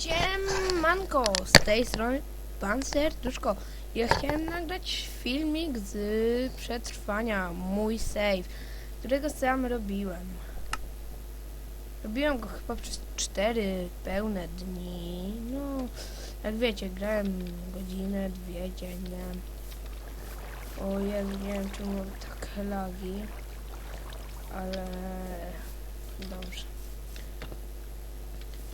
Siemanko, z tej strony Pan Serduszko. Ja chciałem nagrać filmik z przetrwania, mój save, którego sam robiłem. Robiłem go chyba przez 4 pełne dni. No, jak wiecie, grałem godzinę, dwie dziennie. O Jezu, nie wiem czemu mam tak lagi, ale dobrze.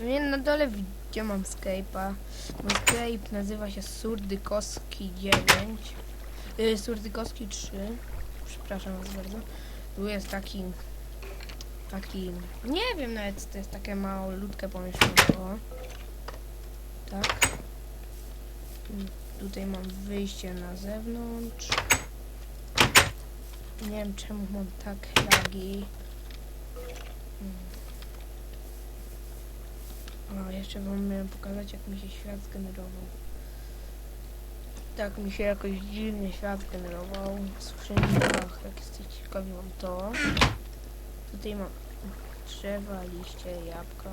Nie, na dole gdzie mam Skype'a. Mój Skype nazywa się Surdykowski 9. Yy, Surdykowski 3. Przepraszam was bardzo. Tu jest taki. Taki. Nie wiem nawet, co to jest takie małoludkie pomieszczenie. Tak. Tutaj mam wyjście na zewnątrz. Nie wiem czemu mam tak lagi. Mm. O, jeszcze wam miałem pokazać, jak mi się świat zgenerował. Tak mi się jakoś dziwnie świat generował. W skrzynkach, jak jesteście ciekawi, mam to. Tutaj mam drzewa, liście, jabłka.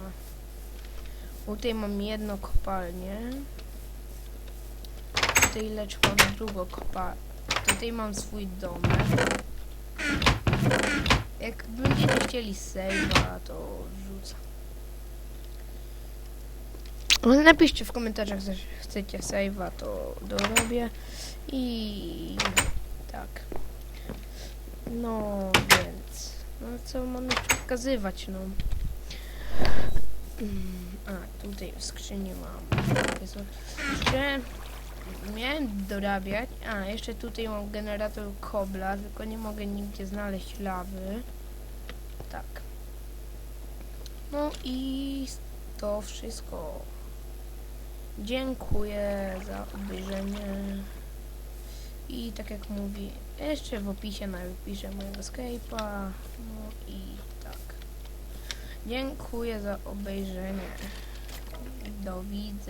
Tutaj mam jedno kopalnię. Tutaj lecz mam drugą kopalnię. Tutaj mam swój domek. Jak będziecie chcieli save'a, to rzucam. Napiszcie w komentarzach, że chcecie save'a, to dorobię. I tak. No więc. No co mam jeszcze pokazywać, no. Mm, A, tutaj w skrzyni mam. Jeszcze miałem dorabiać. A, jeszcze tutaj mam generator kobla, tylko nie mogę nigdzie znaleźć lawy. Tak. No i to wszystko. Dziękuję za obejrzenie. I tak jak mówi, jeszcze w opisie napiszę mojego Skype'a. No i tak. Dziękuję za obejrzenie. Do widzenia.